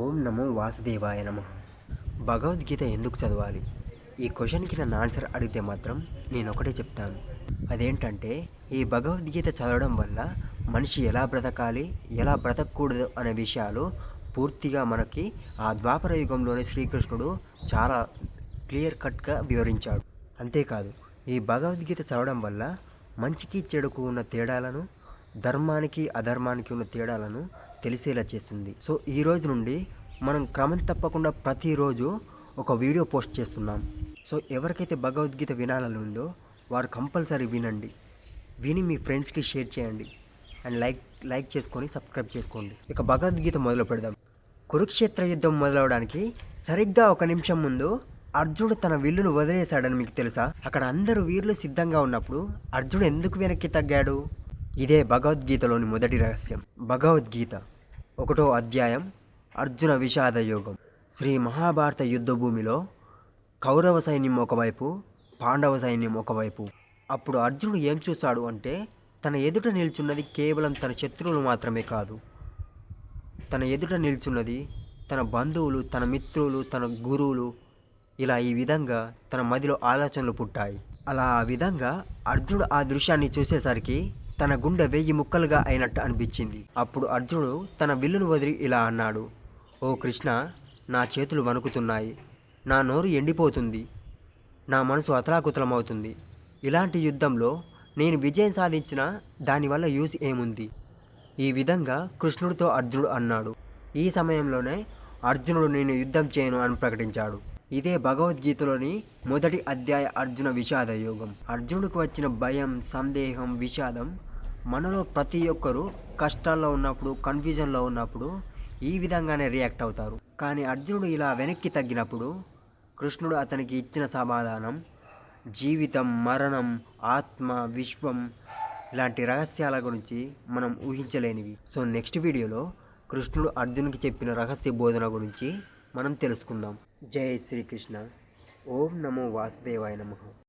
ఓం నమో వాసుదేవాయ నమ. భగవద్గీత ఎందుకు చదవాలి? ఈ క్వశ్చన్కి నన్ను ఆన్సర్ అడిగితే మాత్రం నేను ఒకటే చెప్తాను. అదేంటంటే ఈ భగవద్గీత చదవడం వల్ల మనిషి ఎలా బ్రతకాలి ఎలా బ్రతకూడదు అనే విషయాలు పూర్తిగా మనకి ఆ ద్వాపర యుగంలోనే శ్రీకృష్ణుడు చాలా క్లియర్ కట్గా వివరించాడు. అంతేకాదు ఈ భగవద్గీత చదవడం వల్ల మంచికి చెడుకు ఉన్న తేడాలను ధర్మానికి అధర్మానికి ఉన్న తేడాలను తెలిసేలా చేస్తుంది. సో ఈ రోజు నుండి మనం క్రమం తప్పకుండా ప్రతిరోజు ఒక వీడియో పోస్ట్ చేస్తున్నాం. సో ఎవరికైతే భగవద్గీత వినాలని ఉందో వారు కంపల్సరీ వినండి. విని మీ ఫ్రెండ్స్కి షేర్ చేయండి. అండ్ లైక్ లైక్ చేసుకొని సబ్స్క్రైబ్ చేసుకోండి. ఇక భగవద్గీత మొదలు పెడదాం. కురుక్షేత్ర యుద్ధం మొదలవడానికి సరిగ్గా ఒక నిమిషం ముందు అర్జునుడు తన విల్లును వదిలేశాడని మీకు తెలుసా? అక్కడ అందరూ వీరులు సిద్ధంగా ఉన్నప్పుడు అర్జునుడు ఎందుకు వెనక్కి తగ్గాడు? ఇదే భగవద్గీతలోని మొదటి రహస్యం. భగవద్గీత. ఒకటో అధ్యాయం అర్జున విషాద యోగం. శ్రీ మహాభారత యుద్ధభూమిలో కౌరవ సైన్యం ఒకవైపు పాండవ సైన్యం ఒకవైపు. అప్పుడు అర్జునుడు ఏం చూశాడు అంటే తన ఎదుట నిల్చున్నది కేవలం తన శత్రువులు మాత్రమే కాదు. తన ఎదుట నిల్చున్నది తన బంధువులు తన మిత్రులు తన గురువులు. ఇలా ఈ విధంగా తన మదిలో ఆలోచనలు పుట్టాయి. అలా ఆ విధంగా అర్జునుడు ఆ దృశ్యాన్ని చూసేసరికి తన గుండె వెయ్యి ముక్కలుగా అయినట్టు అనిపించింది. అప్పుడు అర్జునుడు తన విల్లును వదిలి ఇలా అన్నాడు ఓ కృష్ణ నా చేతులు వణుకుతున్నాయి. నా నోరు ఎండిపోతుంది. నా మనసు అతలాకుతలమవుతుంది. ఇలాంటి యుద్ధంలో నేను విజయం సాధించిన దానివల్ల యూజ్ ఏముంది ఈ విధంగా కృష్ణుడితో అర్జునుడు అన్నాడు. ఈ సమయంలోనే అర్జునుడు నేను యుద్ధం చేయను అని ప్రకటించాడు. ఇదే భగవద్గీతలోని మొదటి అధ్యాయ అర్జున విషాద యోగం. అర్జునుడికి వచ్చిన భయం సందేహం విషాదం మనలో ప్రతి ఒక్కరూ కష్టాల్లో ఉన్నప్పుడు కన్ఫ్యూజన్లో ఉన్నప్పుడు ఈ విధంగానే రియాక్ట్ అవుతారు. కానీ అర్జునుడు ఇలా వెనక్కి తగ్గినప్పుడు కృష్ణుడు అతనికి ఇచ్చిన సమాధానం జీవితం మరణం ఆత్మ విశ్వం ఇలాంటి రహస్యాల గురించి మనం ఊహించలేనివి. సో నెక్స్ట్ వీడియోలో కృష్ణుడు అర్జునుకి చెప్పిన రహస్య బోధన గురించి మనం తెలుసుకుందాం. జై శ్రీకృష్ణ. ఓం నమో వాసుదేవాయ నమః.